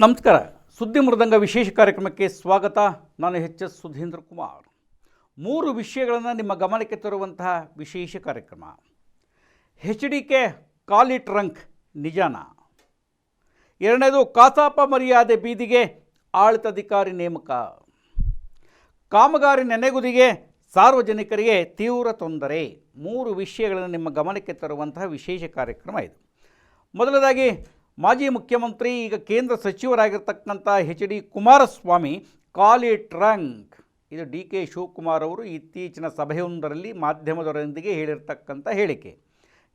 ನಮಸ್ಕಾರ. ಸುದ್ದಿ ಮೃದಂಗ ವಿಶೇಷ ಕಾರ್ಯಕ್ರಮಕ್ಕೆ ಸ್ವಾಗತ. ನಾನು ಎಚ್ ಎಸ್ ಸುಧೀಂದ್ರ ಕುಮಾರ್. ಮೂರು ವಿಷಯಗಳನ್ನು ನಿಮ್ಮ ಗಮನಕ್ಕೆ ತರುವಂತಹ ವಿಶೇಷ ಕಾರ್ಯಕ್ರಮ. ಹೆಚ್ ಡಿ ಕೆ ಕಾಲಿ ಟ್ರಂಕ್ ನಿಜಾನ. ಎರಡನೇದು ಕಾಸಾಪ ಮರ್ಯಾದೆ ಬೀದಿಗೆ ಆಡಳಿತಾಧಿಕಾರಿ ನೇಮಕ. ಕಾಮಗಾರಿ ನೆನೆಗುದಿಗೆ ಸಾರ್ವಜನಿಕರಿಗೆ ತೀವ್ರ ತೊಂದರೆ. ಮೂರು ವಿಷಯಗಳನ್ನು ನಿಮ್ಮ ಗಮನಕ್ಕೆ ತರುವಂತಹ ವಿಶೇಷ ಕಾರ್ಯಕ್ರಮ ಇದು. ಮೊದಲದಾಗಿ ಮಾಜಿ ಮುಖ್ಯಮಂತ್ರಿ, ಈಗ ಕೇಂದ್ರ ಸಚಿವರಾಗಿರ್ತಕ್ಕಂಥ ಎಚ್ ಡಿ ಕುಮಾರಸ್ವಾಮಿ ಕಾಲಿ ಟ್ರಂಕ್. ಇದು ಡಿ ಕೆ ಶಿವಕುಮಾರ್ ಅವರು ಇತ್ತೀಚಿನ ಸಭೆಯೊಂದರಲ್ಲಿ ಮಾಧ್ಯಮದವರೊಂದಿಗೆ ಹೇಳಿರ್ತಕ್ಕಂಥ ಹೇಳಿಕೆ.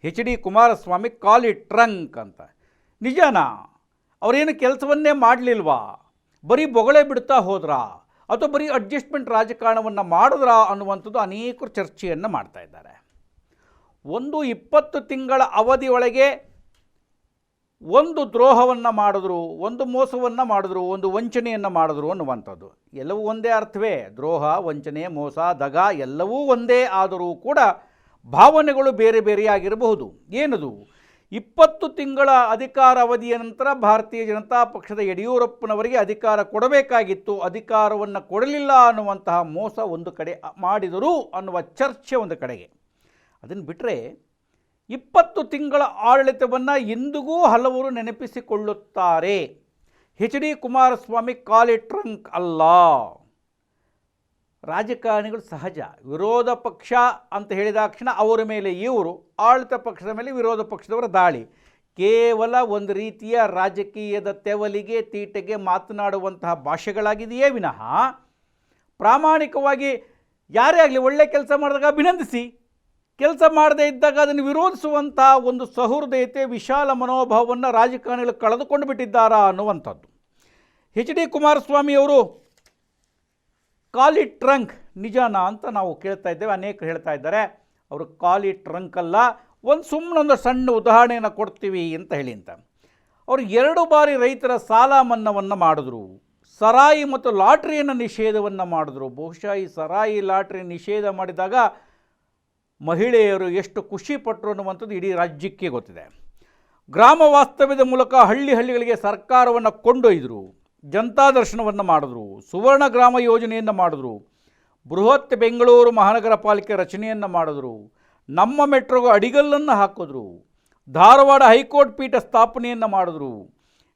ಎಚ್ ಡಿ ಕುಮಾರಸ್ವಾಮಿ ಕಾಲಿ ಟ್ರಂಕ್ ಅಂತ. ನಿಜನಾ? ಅವರೇನು ಕೆಲಸವನ್ನೇ ಮಾಡಲಿಲ್ವಾ? ಬರೀ ಬೊಗಳೆ ಬಿಡ್ತಾ ಹೋದ್ರಾ? ಅಥವಾ ಬರೀ ಅಡ್ಜಸ್ಟ್ಮೆಂಟ್ ರಾಜಕಾರಣವನ್ನು ಮಾಡಿದ್ರಾ ಅನ್ನುವಂಥದ್ದು ಅನೇಕರು ಚರ್ಚೆಯನ್ನು ಮಾಡ್ತಾ ಇದ್ದಾರೆ. ಒಂದು ಇಪ್ಪತ್ತು ತಿಂಗಳ ಅವಧಿಯೊಳಗೆ ಒಂದು ದ್ರೋಹವನ್ನು ಮಾಡಿದ್ರು, ಒಂದು ಮೋಸವನ್ನು ಮಾಡಿದ್ರು, ಒಂದು ವಂಚನೆಯನ್ನು ಮಾಡಿದ್ರು ಅನ್ನುವಂಥದ್ದು. ಎಲ್ಲವೂ ಒಂದೇ ಅರ್ಥವೇ. ದ್ರೋಹ, ವಂಚನೆ, ಮೋಸ, ದಗ ಎಲ್ಲವೂ ಒಂದೇ ಆದರೂ ಕೂಡ ಭಾವನೆಗಳು ಬೇರೆ ಬೇರೆಯಾಗಿರಬಹುದು. ಏನದು? ಇಪ್ಪತ್ತು ತಿಂಗಳ ಅಧಿಕಾರ ಅವಧಿಯ ನಂತರ ಭಾರತೀಯ ಜನತಾ ಪಕ್ಷದ ಯಡಿಯೂರಪ್ಪನವರಿಗೆ ಅಧಿಕಾರ ಕೊಡಬೇಕಾಗಿತ್ತು. ಅಧಿಕಾರವನ್ನು ಕೊಡಲಿಲ್ಲ ಅನ್ನುವಂತಹ ಮೋಸ ಒಂದು ಕಡೆ ಮಾಡಿದರು ಅನ್ನುವ ಚರ್ಚೆ ಒಂದು ಕಡೆಗೆ. ಅದನ್ನು ಬಿಟ್ಟರೆ ಇಪ್ಪತ್ತು ತಿಂಗಳ ಆಡಳಿತವನ್ನು ಇಂದಿಗೂ ಹಲವರು ನೆನಪಿಸಿಕೊಳ್ಳುತ್ತಾರೆ. ಎಚ್ ಡಿ ಕುಮಾರಸ್ವಾಮಿ ಕಾಲಿ ಟ್ರಂಕ್ ಅಲ್ಲ. ರಾಜಕಾರಣಿಗಳು ಸಹಜ. ವಿರೋಧ ಪಕ್ಷ ಅಂತ ಹೇಳಿದಾಕ್ಷಣ ಅವರ ಮೇಲೆ ಇವರು, ಆಡಳಿತ ಪಕ್ಷದ ಮೇಲೆ ವಿರೋಧ ಪಕ್ಷದವರ ದಾಳಿ. ಕೇವಲ ಒಂದು ರೀತಿಯ ರಾಜಕೀಯದ ತೆವಲಿಗೆ, ತೀಟೆಗೆ ಮಾತನಾಡುವಂತಹ ಭಾಷೆಗಳಾಗಿದೆಯೇ ವಿನಃ ಪ್ರಾಮಾಣಿಕವಾಗಿ ಯಾರೇ ಆಗಲಿ ಒಳ್ಳೆ ಕೆಲಸ ಮಾಡಿದಾಗ ಅಭಿನಂದಿಸಿ. ಕೆಲಸ ಮಾಡದೇ ಇದ್ದಾಗ ಅದನ್ನು ವಿರೋಧಿಸುವಂಥ ಒಂದು ಸಹೃದಯತೆ, ವಿಶಾಲ ಮನೋಭಾವವನ್ನು ರಾಜಕಾರಣಿಗಳು ಕಳೆದುಕೊಂಡು ಬಿಟ್ಟಿದ್ದಾರಾ ಅನ್ನುವಂಥದ್ದು. ಎಚ್ ಡಿ ಕುಮಾರಸ್ವಾಮಿಯವರು ಕಾಲಿ ಟ್ರಂಕ್ ನಿಜಾನ ಅಂತ ನಾವು ಕೇಳ್ತಾ ಇದ್ದೇವೆ. ಅನೇಕರು ಹೇಳ್ತಾ ಇದ್ದಾರೆ. ಅವರು ಕಾಲಿ ಟ್ರಂಕ್ ಅಲ್ಲ, ಒಂದು ಸುಮ್ಮನೆ ಒಂದು ಸಣ್ಣ ಉದಾಹರಣೆಯನ್ನು ಕೊಡ್ತೀವಿ ಅಂತ ಹೇಳಿ ಅಂತ ಅವರು ಎರಡು ಬಾರಿ ರೈತರ ಸಾಲ ಮನ್ನಾವನ್ನು ಮಾಡಿದ್ರು. ಸರಾಯಿ ಮತ್ತು ಲಾಟ್ರಿಯನ್ನು ನಿಷೇಧವನ್ನು ಮಾಡಿದ್ರು. ಬಹುಶಃ ಈ ಸರಾಯಿ, ಲಾಟ್ರಿ ನಿಷೇಧ ಮಾಡಿದಾಗ ಮಹಿಳೆಯರು ಎಷ್ಟು ಖುಷಿ ಪಟ್ಟರು ಅನ್ನುವಂಥದ್ದು ಇಡೀ ರಾಜ್ಯಕ್ಕೆ ಗೊತ್ತಿದೆ. ಗ್ರಾಮ ವಾಸ್ತವ್ಯದ ಮೂಲಕ ಹಳ್ಳಿ ಹಳ್ಳಿಗಳಿಗೆ ಸರ್ಕಾರವನ್ನು ಕೊಂಡೊಯ್ದರು, ಜನತಾ ದರ್ಶನವನ್ನು ಮಾಡಿದ್ರು, ಸುವರ್ಣ ಗ್ರಾಮ ಯೋಜನೆಯನ್ನು ಮಾಡಿದ್ರು, ಬೃಹತ್ ಬೆಂಗಳೂರು ಮಹಾನಗರ ಪಾಲಿಕೆ ರಚನೆಯನ್ನು ಮಾಡಿದ್ರು, ನಮ್ಮ ಮೆಟ್ರೋಗೆ ಅಡಿಗಲ್ಲನ್ನು ಹಾಕಿದ್ರು, ಧಾರವಾಡ ಹೈಕೋರ್ಟ್ ಪೀಠ ಸ್ಥಾಪನೆಯನ್ನು ಮಾಡಿದ್ರು,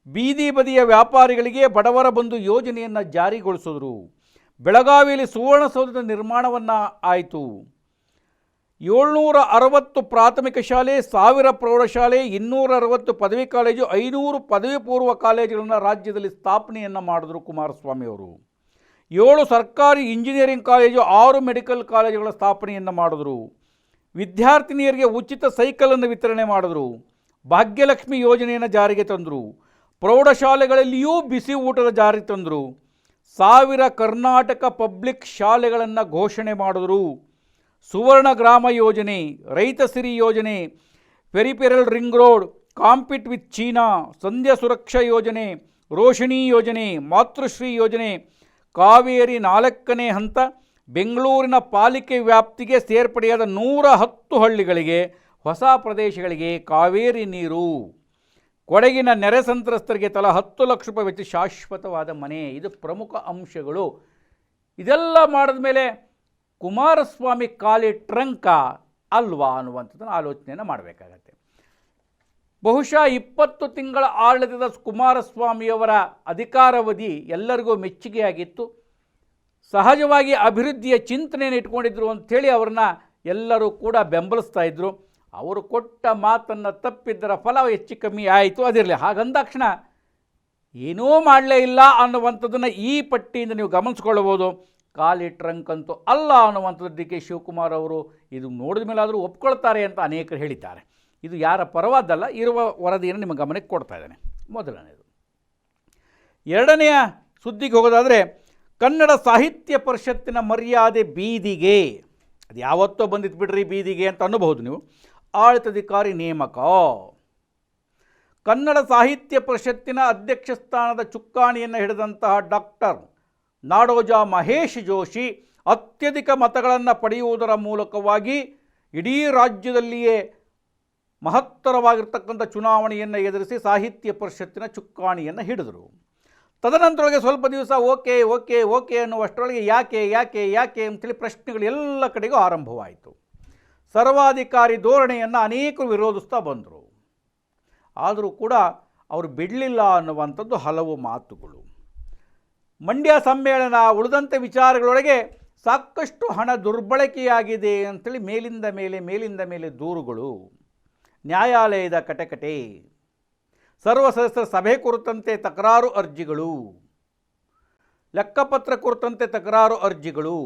ಬೀದಿ ಬದಿಯ ವ್ಯಾಪಾರಿಗಳಿಗೆ ಬಡವರ ಬಂದು ಯೋಜನೆಯನ್ನು ಜಾರಿಗೊಳಿಸಿದ್ರು, ಬೆಳಗಾವಿಯಲ್ಲಿ ಸುವರ್ಣಸೌಧದ ನಿರ್ಮಾಣವನ್ನು ಆಯಿತು. ಏಳ್ನೂರ ಅರವತ್ತು ಪ್ರಾಥಮಿಕ ಶಾಲೆ, ಸಾವಿರ ಪ್ರೌಢಶಾಲೆ ಇನ್ನೂರ ಅರವತ್ತು ಪದವಿ ಕಾಲೇಜು, ಐನೂರು ಪದವಿ ಪೂರ್ವ ಕಾಲೇಜುಗಳನ್ನು ರಾಜ್ಯದಲ್ಲಿ ಸ್ಥಾಪನೆಯನ್ನು ಮಾಡಿದ್ರು ಕುಮಾರಸ್ವಾಮಿ ಅವರು. ಏಳು ಸರ್ಕಾರಿ ಇಂಜಿನಿಯರಿಂಗ್ ಕಾಲೇಜು, ಆರು ಮೆಡಿಕಲ್ ಕಾಲೇಜುಗಳ ಸ್ಥಾಪನೆಯನ್ನು ಮಾಡಿದ್ರು. ವಿದ್ಯಾರ್ಥಿನಿಯರಿಗೆ ಉಚಿತ ಸೈಕಲನ್ನು ವಿತರಣೆ ಮಾಡಿದ್ರು. ಭಾಗ್ಯಲಕ್ಷ್ಮಿ ಯೋಜನೆಯನ್ನು ಜಾರಿಗೆ ತಂದರು. ಪ್ರೌಢಶಾಲೆಗಳಲ್ಲಿಯೂ ಬಿಸಿ ಊಟದ ಜಾರಿಗೆ ತಂದರು. ಸಾವಿರ ಕರ್ನಾಟಕ ಪಬ್ಲಿಕ್ ಶಾಲೆಗಳನ್ನು ಘೋಷಣೆ ಮಾಡಿದ್ರು. ಸುವರ್ಣ ಗ್ರಾಮ ಯೋಜನೆ, ರೈತ ಸಿರಿ ಯೋಜನೆ peripheral ring road, compete with China, Sandhya Suraksha ಯೋಜನೆ, ರೋಷಿಣಿ ಯೋಜನೆ, ಮಾತೃಶ್ರೀ ಯೋಜನೆ, ಕಾವೇರಿ ನಾಲ್ಕನೇ ಹಂತ, ಬೆಂಗಳೂರಿನ ಪಾಲಿಕೆ ವ್ಯಾಪ್ತಿಗೆ ಸೇರ್ಪಡೆಯಾದ ನೂರ ಹತ್ತು ಹಳ್ಳಿಗಳಿಗೆ, ಹೊಸ ಪ್ರದೇಶಗಳಿಗೆ ಕಾವೇರಿ ನೀರು. ಕೊಡಗಿನ ನೆರೆ ಸಂತ್ರಸ್ತರಿಗೆ ತಲಾ ಹತ್ತು ಲಕ್ಷ ರೂಪಾಯಿ ವೆಚ್ಚ ಶಾಶ್ವತವಾದ ಮನೆ. ಇದು ಪ್ರಮುಖ ಅಂಶಗಳು. ಇದೆಲ್ಲ ಮಾಡಿದ ಮೇಲೆ ಕುಮಾರಸ್ವಾಮಿ ಖಾಲಿ ಟ್ರಂಕ ಅಲ್ವಾ ಅನ್ನುವಂಥದ್ದನ್ನು ಆಲೋಚನೆಯನ್ನು ಮಾಡಬೇಕಾಗತ್ತೆ. ಬಹುಶಃ ಇಪ್ಪತ್ತು ತಿಂಗಳ ಆಡಳಿತದ ಕುಮಾರಸ್ವಾಮಿಯವರ ಅಧಿಕಾರಾವಧಿ ಎಲ್ಲರಿಗೂ ಮೆಚ್ಚುಗೆಯಾಗಿತ್ತು. ಸಹಜವಾಗಿ ಅಭಿವೃದ್ಧಿಯ ಚಿಂತನೆಯನ್ನು ಇಟ್ಕೊಂಡಿದ್ರು ಅಂಥೇಳಿ ಅವ್ರನ್ನ ಎಲ್ಲರೂ ಕೂಡ ಬೆಂಬಲಿಸ್ತಾ ಇದ್ದರು ಅವರು ಕೊಟ್ಟ ಮಾತನ್ನು ತಪ್ಪಿದ್ದರ ಫಲ ಹೆಚ್ಚು ಕಮ್ಮಿ ಆಯಿತು, ಅದಿರಲಿ. ಹಾಗಂದಾಕ್ಷಣ ಏನೂ ಮಾಡಲೇ ಇಲ್ಲ ಅನ್ನುವಂಥದ್ದನ್ನು ಈ ಪಟ್ಟಿಯಿಂದ ನೀವು ಗಮನಿಸ್ಕೊಳ್ಳಬಹುದು. ಖಾಲಿ ಟ್ರಂಕ್ ಅಂತೂ ಅಲ್ಲ ಅನ್ನುವಂಥದ್ದು ಡಿ ಕೆ ಶಿವಕುಮಾರ್ ಅವರು ಇದು ನೋಡಿದ ಮೇಲಾದರೂ ಒಪ್ಕೊಳ್ತಾರೆ ಅಂತ ಅನೇಕರು ಹೇಳಿದ್ದಾರೆ. ಇದು ಯಾರ ಪರವಾದಲ್ಲ ಇರುವ ವರದಿಯನ್ನು ನಿಮ್ಮ ಗಮನಕ್ಕೆ ಕೊಡ್ತಾ ಇದ್ದೇನೆ. ಮೊದಲನೇದು ಎರಡನೆಯ ಸುದ್ದಿಗೆ ಹೋಗೋದಾದರೆ, ಕನ್ನಡ ಸಾಹಿತ್ಯ ಪರಿಷತ್ತಿನ ಮರ್ಯಾದೆ ಬೀದಿಗೆ, ಅದು ಯಾವತ್ತೋ ಬಂದಿತ್ತು ಬಿಡ್ರಿ ಬೀದಿಗೆ ಅಂತ ಅನ್ನಬಹುದು ನೀವು, ಆಡಳಿತಾಧಿಕಾರಿ ನೇಮಕ. ಕನ್ನಡ ಸಾಹಿತ್ಯ ಪರಿಷತ್ತಿನ ಅಧ್ಯಕ್ಷ ಸ್ಥಾನದ ಚುಕ್ಕಾಣಿಯನ್ನು ಹಿಡಿದಂತಹ ಡಾಕ್ಟರ್ ನಾಡೋಜ ಮಹೇಶ್ ಜೋಶಿ ಅತ್ಯಧಿಕ ಮತಗಳನ್ನು ಪಡೆಯುವುದರ ಮೂಲಕವಾಗಿ ಇಡೀ ರಾಜ್ಯದಲ್ಲಿಯೇ ಮಹತ್ತರವಾಗಿರ್ತಕ್ಕಂಥ ಚುನಾವಣೆಯನ್ನು ಎದುರಿಸಿ ಸಾಹಿತ್ಯ ಪರಿಷತ್ತಿನ ಚುಕ್ಕಾಣಿಯನ್ನು ಹಿಡಿದರು. ತದನಂತರೊಳಗೆ ಸ್ವಲ್ಪ ದಿವಸ ಓಕೆ ಓಕೆ ಓಕೆ ಅನ್ನುವಷ್ಟರೊಳಗೆ ಯಾಕೆ ಯಾಕೆ ಯಾಕೆ ಅಂತೇಳಿ ಪ್ರಶ್ನೆಗಳು ಎಲ್ಲ ಕಡೆಗೂ ಆರಂಭವಾಯಿತು. ಸರ್ವಾಧಿಕಾರಿ ಧೋರಣೆಯನ್ನು ಅನೇಕರು ವಿರೋಧಿಸ್ತಾ ಬಂದರು. ಆದರೂ ಕೂಡ ಅವರು ಬಿಡಲಿಲ್ಲ ಅನ್ನುವಂಥದ್ದು ಹಲವು ಮಾತುಗಳು. ಮಂಡ್ಯ ಸಮ್ಮೇಳನ ಉಳಿದಂತೆ ವಿಚಾರಗಳೊಳಗೆ ಸಾಕಷ್ಟು ಹಣ ದುರ್ಬಳಕೆಯಾಗಿದೆ ಅಂಥೇಳಿ ಮೇಲಿಂದ ಮೇಲೆ ಮೇಲಿಂದ ಮೇಲೆ ದೂರುಗಳು. ನ್ಯಾಯಾಲಯದ ಕಟಕಟೆ. ಸರ್ವ ಸದಸ್ಯರ ಸಭೆ ಕುರಿತಂತೆ ತಕರಾರು ಅರ್ಜಿಗಳು. ಲೆಕ್ಕಪತ್ರ ಕುರಿತಂತೆ ತಕರಾರು ಅರ್ಜಿಗಳು.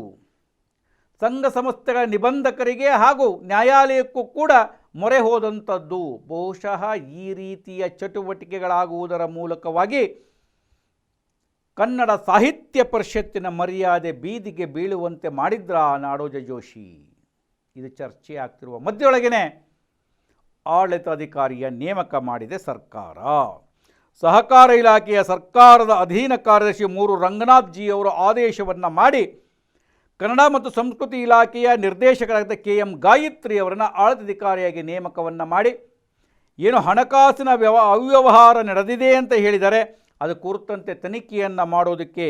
ಸಂಘ ಸಂಸ್ಥೆಗಳ ನಿಬಂಧಕರಿಗೆ ಹಾಗೂ ನ್ಯಾಯಾಲಯಕ್ಕೂ ಕೂಡ ಮೊರೆ ಹೋದಂಥದ್ದು. ಬಹುಶಃ ಈ ರೀತಿಯ ಚಟುವಟಿಕೆಗಳಾಗುವುದರ ಮೂಲಕವಾಗಿ ಕನ್ನಡ ಸಾಹಿತ್ಯ ಪರಿಷತ್ತಿನ ಮರ್ಯಾದೆ ಬೀದಿಗೆ ಬೀಳುವಂತೆ ಮಾಡಿದ್ರ ನಾಡೋಜ ಜೋಶಿ? ಇದು ಚರ್ಚೆ ಆಗ್ತಿರುವ ಮಧ್ಯೊಳಗೇನೆ ಆಡಳಿತಾಧಿಕಾರಿಯ ನೇಮಕ ಮಾಡಿದೆ ಸರ್ಕಾರ. ಸಹಕಾರ ಇಲಾಖೆಯ ಸರ್ಕಾರದ ಅಧೀನ ಕಾರ್ಯದರ್ಶಿ ಮೂರು ರಂಗನಾಥ್ ಜಿ ಅವರ ಆದೇಶವನ್ನು ಮಾಡಿ ಕನ್ನಡ ಮತ್ತು ಸಂಸ್ಕೃತಿ ಇಲಾಖೆಯ ನಿರ್ದೇಶಕರಾದ ಕೆ ಎಂ ಗಾಯತ್ರಿ ಅವರನ್ನು ಆಡಳಿತಾಧಿಕಾರಿಯಾಗಿ ನೇಮಕವನ್ನು ಮಾಡಿ, ಏನು ಹಣಕಾಸಿನ ವ್ಯವ ಅವ್ಯವಹಾರ ನಡೆದಿದೆ ಅಂತ ಹೇಳಿದರೆ ಅದು ಕುರಿತಂತೆ ತನಿಖೆಯನ್ನು ಮಾಡೋದಕ್ಕೆ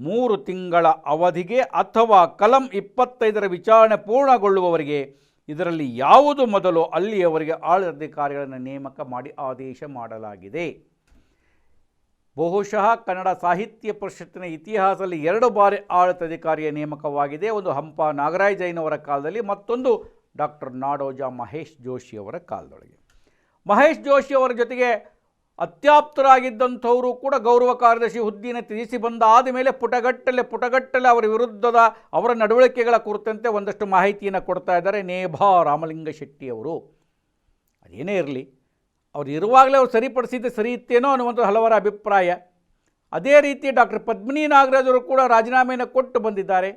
ಮೂರು ತಿಂಗಳ ಅವಧಿಗೆ ಅಥವಾ ಕಲಂ ಇಪ್ಪತ್ತೈದರ ವಿಚಾರಣೆ ಪೂರ್ಣಗೊಳ್ಳುವವರೆಗೆ ಇದರಲ್ಲಿ ಯಾವುದು ಮೊದಲು ಅಲ್ಲಿಯವರೆಗೆ ಆಡಳಿತಾಧಿಕಾರಿಗಳನ್ನು ನೇಮಕ ಮಾಡಿ ಆದೇಶ ಮಾಡಲಾಗಿದೆ. ಬಹುಶಃ ಕನ್ನಡ ಸಾಹಿತ್ಯ ಪರಿಷತ್ತಿನ ಇತಿಹಾಸದಲ್ಲಿ ಎರಡು ಬಾರಿ ಆಡಳಿತಾಧಿಕಾರಿಯ ನೇಮಕವಾಗಿದೆ. ಒಂದು ಹಂಪ ನಾಗರಾಜ್ ಜೈನ್ ಅವರ ಕಾಲದಲ್ಲಿ, ಮತ್ತೊಂದು ಡಾಕ್ಟರ್ ನಾಡೋಜ ಮಹೇಶ್ ಜೋಶಿ ಅವರ ಕಾಲದೊಳಗೆ. ಮಹೇಶ್ ಜೋಶಿಯವರ ಜೊತೆಗೆ ಅತ್ಯಾಪ್ತರಾಗಿದ್ದಂಥವರು ಕೂಡ ಗೌರವ ಕಾರ್ಯದರ್ಶಿ ಹುದ್ದೆಯನ್ನು ತಿಳಿಸಿ ಬಂದ ಆದಮೇಲೆ ಪುಟಗಟ್ಟಲೆ ಪುಟಗಟ್ಟಲೆ ಅವರ ವಿರುದ್ಧದ ಅವರ ನಡವಳಿಕೆಗಳ ಕುರಿತಂತೆ ಒಂದಷ್ಟು ಮಾಹಿತಿಯನ್ನು ಕೊಡ್ತಾ ಇದ್ದಾರೆ ನೇಭಾ ರಾಮಲಿಂಗ ಶೆಟ್ಟಿ ಅವರು. ಅದೇನೇ ಇರಲಿ, ಅವರು ಇರುವಾಗಲೇ ಅವರು ಸರಿಪಡಿಸಿದ್ದು ಸರಿ ಇತ್ತೇನೋ ಅನ್ನುವಂಥ ಹಲವರ ಅಭಿಪ್ರಾಯ. ಅದೇ ರೀತಿ ಡಾಕ್ಟರ್ ಪದ್ಮಿನಿ ನಾಗರಾಜರು ಕೂಡ ರಾಜೀನಾಮೆಯನ್ನು ಕೊಟ್ಟು ಬಂದಿದ್ದಾರೆ.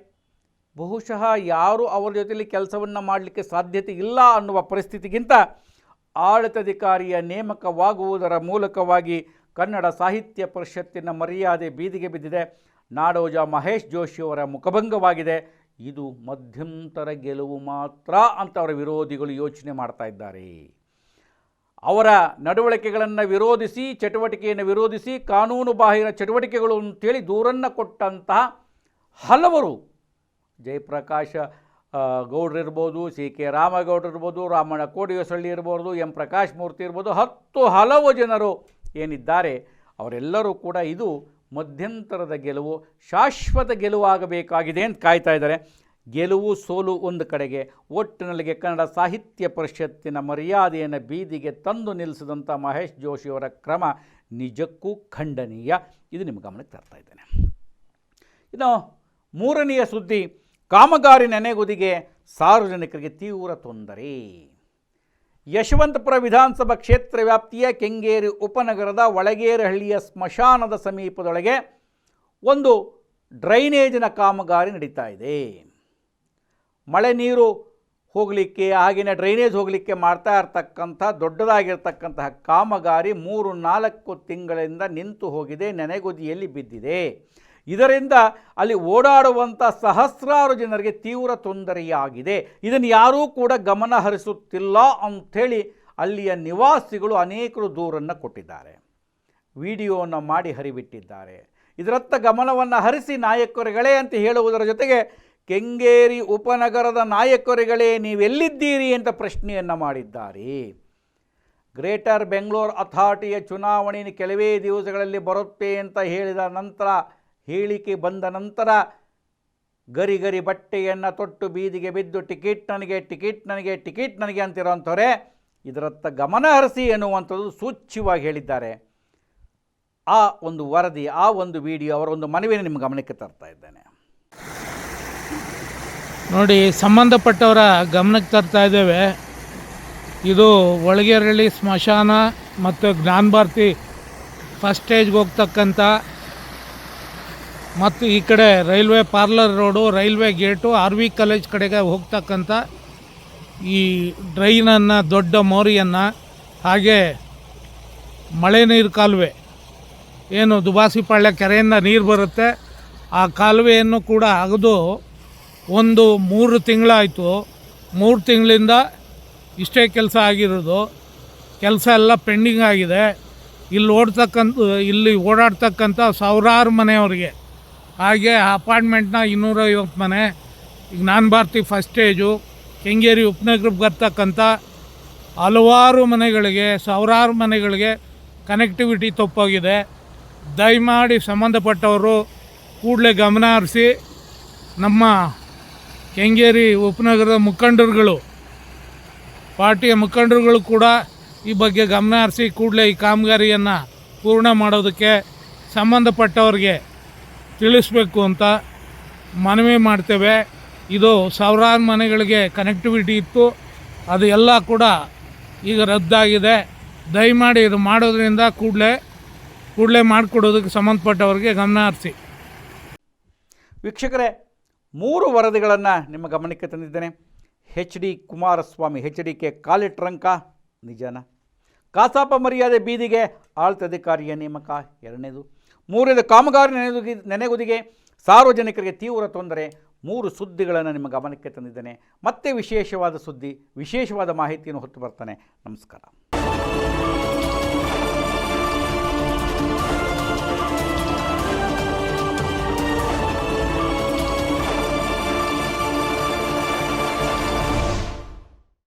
ಬಹುಶಃ ಯಾರು ಅವರ ಜೊತೆಯಲ್ಲಿ ಕೆಲಸವನ್ನು ಮಾಡಲಿಕ್ಕೆ ಸಾಧ್ಯತೆ ಇಲ್ಲ ಅನ್ನುವ ಪರಿಸ್ಥಿತಿಗಿಂತ ಆಡಳಿತಾಧಿಕಾರಿಯ ನೇಮಕವಾಗುವುದರ ಮೂಲಕವಾಗಿ ಕನ್ನಡ ಸಾಹಿತ್ಯ ಪರಿಷತ್ತಿನ ಮರ್ಯಾದೆ ಬೀದಿಗೆ ಬಿದ್ದಿದೆ. ನಾಡೋಜ ಮಹೇಶ್ ಜೋಶಿ ಅವರ ಮುಖಭಂಗವಾಗಿದೆ. ಇದು ಮಧ್ಯಂತರ ಗೆಲುವು ಮಾತ್ರ ಅಂತ ಅವರ ವಿರೋಧಿಗಳು ಯೋಚನೆ ಮಾಡ್ತಾ ಇದ್ದಾರೆ. ಅವರ ನಡವಳಿಕೆಗಳನ್ನು ವಿರೋಧಿಸಿ, ಚಟುವಟಿಕೆಯನ್ನು ವಿರೋಧಿಸಿ, ಕಾನೂನು ಬಾಹಿರ ಚಟುವಟಿಕೆಗಳು ಅಂತೇಳಿ ದೂರನ್ನು ಕೊಟ್ಟಂತಹ ಹಲವರು ಜಯಪ್ರಕಾಶ ಗೌಡ್ರಿರ್ಬೋದು ಸಿ ಕೆ ರಾಮಗೌಡ್ರು ಇರ್ಬೋದು, ರಾಮಣ್ಣ ಕೋಡಿಯಸಳ್ಳಿ ಇರ್ಬೋದು, ಎಂ ಪ್ರಕಾಶ್ ಮೂರ್ತಿ ಇರ್ಬೋದು, ಹತ್ತು ಹಲವು ಜನರು ಏನಿದ್ದಾರೆ, ಅವರೆಲ್ಲರೂ ಕೂಡ ಇದು ಮಧ್ಯಂತರದ ಗೆಲುವು, ಶಾಶ್ವತ ಗೆಲುವಾಗಬೇಕಾಗಿದೆ ಅಂತ ಕಾಯ್ತಾ ಇದ್ದಾರೆ. ಗೆಲುವು ಸೋಲು ಒಂದು ಕಡೆಗೆ, ಒಟ್ಟಿನಲ್ಲಿಗೆ ಕನ್ನಡ ಸಾಹಿತ್ಯ ಪರಿಷತ್ತಿನ ಮರ್ಯಾದೆಯನ್ನು ಬೀದಿಗೆ ತಂದು ನಿಲ್ಲಿಸಿದಂಥ ಮಹೇಶ್ ಜೋಶಿಯವರ ಕ್ರಮ ನಿಜಕ್ಕೂ ಖಂಡನೀಯ. ಇದು ನಿಮ್ಮ ಗಮನಕ್ಕೆ ತರ್ತಾ ಇದ್ದೇನೆ. ಇನ್ನು ಮೂರನೆಯ ಸುದ್ದಿ ಕಾಮಗಾರಿ ನೆನೆಗುದಿಗೆ ಸಾರ್ವಜನಿಕರಿಗೆ ತೀವ್ರ ತೊಂದರೆ. ಯಶವಂತಪುರ ವಿಧಾನಸಭಾ ಕ್ಷೇತ್ರ ವ್ಯಾಪ್ತಿಯ ಕೆಂಗೇರಿ ಉಪನಗರದ ಒಳಗೇರಹಳ್ಳಿಯ ಸ್ಮಶಾನದ ಸಮೀಪದೊಳಗೆ ಒಂದು ಡ್ರೈನೇಜಿನ ಕಾಮಗಾರಿ ನಡೀತಾ ಇದೆ. ಮಳೆ ನೀರು ಹೋಗಲಿಕ್ಕೆ, ಆಗಿನ ಡ್ರೈನೇಜ್ ಹೋಗಲಿಕ್ಕೆ ಮಾಡ್ತಾ ಇರ್ತಕ್ಕಂಥ, ದೊಡ್ಡದಾಗಿರ್ತಕ್ಕಂತಹ ಕಾಮಗಾರಿ ಮೂರು ನಾಲ್ಕು ತಿಂಗಳಿಂದ ನಿಂತು ಹೋಗಿದೆ, ನೆನೆಗುದಿಯಲ್ಲಿ ಬಿದ್ದಿದೆ. ಇದರಿಂದ ಅಲ್ಲಿ ಓಡಾಡುವಂಥ ಸಹಸ್ರಾರು ಜನರಿಗೆ ತೀವ್ರ ತೊಂದರೆಯಾಗಿದೆ. ಇದನ್ನು ಯಾರೂ ಕೂಡ ಗಮನ ಹರಿಸುತ್ತಿಲ್ಲ ಅಂಥೇಳಿ ಅಲ್ಲಿಯ ನಿವಾಸಿಗಳು ಅನೇಕರು ದೂರನ್ನು ಕೊಟ್ಟಿದ್ದಾರೆ. ವಿಡಿಯೋವನ್ನು ಮಾಡಿ ಹರಿಬಿಟ್ಟಿದ್ದಾರೆ. ಇದರತ್ತ ಗಮನವನ್ನು ಹರಿಸಿ, ನಾಯಕರುಗಳೇ ಅಂತ ಹೇಳುವುದರ ಜೊತೆಗೆ, ಕೆಂಗೇರಿ ಉಪನಗರದ ನಾಯಕರುಗಳೇ, ನೀವೆಲ್ಲಿದ್ದೀರಿ ಅಂತ ಪ್ರಶ್ನೆಯನ್ನು ಮಾಡಿದ್ದಾರೆ. ಗ್ರೇಟರ್ ಬೆಂಗಳೂರು ಅಥಾರಿಟಿಯ ಚುನಾವಣೆ ಕೆಲವೇ ದಿವಸಗಳಲ್ಲಿ ಬರುತ್ತೆ ಅಂತ ಹೇಳಿದ ನಂತರ ಹೇಳಿಕೆ ಬಂದ ನಂತರ ಗರಿ ಗರಿ ಬಟ್ಟೆಯನ್ನು ತೊಟ್ಟು ಬೀದಿಗೆ ಬಿದ್ದು ಟಿಕೆಟ್ ನನಗೆ ಟಿಕೆಟ್ ನನಗೆ ಟಿಕೆಟ್ ನನಗೆ ಅಂತಿರೋಂಥವ್ರೆ, ಇದರತ್ತ ಗಮನ ಹರಿಸಿ ಎನ್ನುವಂಥದ್ದು ಸೂಚ್ಯವಾಗಿ ಹೇಳಿದ್ದಾರೆ. ಆ ಒಂದು ವರದಿ, ಆ ಒಂದು ವಿಡಿಯೋ ಅವರ ಒಂದು ಮನವಿಯನ್ನು ನಿಮ್ಮ ಗಮನಕ್ಕೆ ತರ್ತಾ ಇದ್ದೇನೆ. ನೋಡಿ, ಸಂಬಂಧಪಟ್ಟವರ ಗಮನಕ್ಕೆ ತರ್ತಾ ಇದ್ದೇವೆ. ಇದು ಒಳಗೇರಳ್ಳಿ ಸ್ಮಶಾನ ಮತ್ತು ಜ್ಞಾನ ಭಾರತಿ ಫಸ್ಟ್ ಸ್ಟೇಜ್ಗೆ ಹೋಗ್ತಕ್ಕಂಥ ಮತ್ತು ಈ ಕಡೆ railway parallel road, railway gate, R V college ಕಡೆಗೆ ಹೋಗ್ತಕ್ಕಂಥ ಈ ಡ್ರೈನನ್ನು, ದೊಡ್ಡ ಮೋರಿಯನ್ನು, ಹಾಗೆ ಮಳೆ ನೀರು ಕಾಲುವೆ. ಏನು ದುಬಾಸಿಪಾಳ್ಯ ಕೆರೆಯಿಂದ ನೀರು ಬರುತ್ತೆ. ಆ ಕಾಲುವೆಯನ್ನು ಕೂಡ ಅಗದು ಒಂದು ಮೂರು ತಿಂಗಳಾಯಿತು. ಮೂರು ತಿಂಗಳಿಂದ ಇಷ್ಟೇ ಕೆಲಸ ಆಗಿರೋದು. ಕೆಲಸ ಎಲ್ಲ ಪೆಂಡಿಂಗ್ ಆಗಿದೆ. ಇಲ್ಲಿ ಓಡ್ತಕ್ಕಂಥ, ಇಲ್ಲಿ ಓಡಾಡ್ತಕ್ಕಂಥ ಸಾವಿರಾರು ಮನೆಯವ್ರಿಗೆ ಹಾಗೆ ಅಪಾರ್ಟ್ಮೆಂಟ್ನ ಇನ್ನೂರೈವತ್ತು ಮನೆ. ಈಗ ನಾನು ಭಾರತಿ ಫಸ್ಟ್ ಸ್ಟೇಜು ಕೆಂಗೇರಿ ಉಪನಗರಕ್ಕೆ ಬರ್ತಕ್ಕಂಥ ಹಲವಾರು ಮನೆಗಳಿಗೆ, ಸಾವಿರಾರು ಮನೆಗಳಿಗೆ ಕನೆಕ್ಟಿವಿಟಿ ತಪ್ಪೋಗಿದೆ. ದಯಮಾಡಿ ಸಂಬಂಧಪಟ್ಟವರು ಕೂಡಲೇ ಗಮನ ಹರಿಸಿ. ನಮ್ಮ ಕೆಂಗೇರಿ ಉಪನಗರದ ಮುಖಂಡರುಗಳು, ಪಾರ್ಟಿಯ ಮುಖಂಡರುಗಳು ಕೂಡ ಈ ಬಗ್ಗೆ ಗಮನ ಹರಿಸಿ ಕೂಡಲೇ ಈ ಕಾಮಗಾರಿಯನ್ನು ಪೂರ್ಣ ಮಾಡೋದಕ್ಕೆ ಸಂಬಂಧಪಟ್ಟವ್ರಿಗೆ ತಿಳಿಸ್ಬೇಕು ಅಂತ ಮನವಿ ಮಾಡ್ತೇವೆ. ಇದು ಸಾವಿರಾರು ಮನೆಗಳಿಗೆ ಕನೆಕ್ಟಿವಿಟಿ ಇತ್ತು. ಅದು ಎಲ್ಲ ಕೂಡ ಈಗ ರದ್ದಾಗಿದೆ. ದಯಮಾಡಿ ಇದು ಮಾಡೋದ್ರಿಂದ ಕೂಡಲೇ ಕೂಡಲೇ ಮಾಡಿಕೊಡೋದಕ್ಕೆ ಸಂಬಂಧಪಟ್ಟವರಿಗೆ ಗಮನ ಹರಿಸಿ. ವೀಕ್ಷಕರೇ, ಮೂರು ವರದಿಗಳನ್ನು ನಿಮ್ಮ ಗಮನಕ್ಕೆ ತಂದಿದ್ದೇನೆ. H D Kumaraswamy H D K ಕಾಲಿಟ್ರಂಕ, ನಿಜನ? ಕಾಸಾಪ ಮರ್ಯಾದೆ ಬೀದಿಗೆ ಆಳ್ತಧಿಕಾರಿಯ ನೇಮಕ ಎರಡನೇದು. ಮೂರನೇದು ಕಾಮಗಾರಿ ನೆನೆಗುದಿ ನೆನೆಗುದಿಗೆ ಸಾರ್ವಜನಿಕರಿಗೆ ತೀವ್ರ ತೊಂದರೆ. ಮೂರು ಸುದ್ದಿಗಳನ್ನು ನಿಮ್ಮ ಗಮನಕ್ಕೆ ತಂದಿದ್ದೇನೆ. ಮತ್ತೆ ವಿಶೇಷವಾದ ಸುದ್ದಿ, ವಿಶೇಷವಾದ ಮಾಹಿತಿಯನ್ನು ಹೊತ್ತು ಬರ್ತಾನೆ. ನಮಸ್ಕಾರ.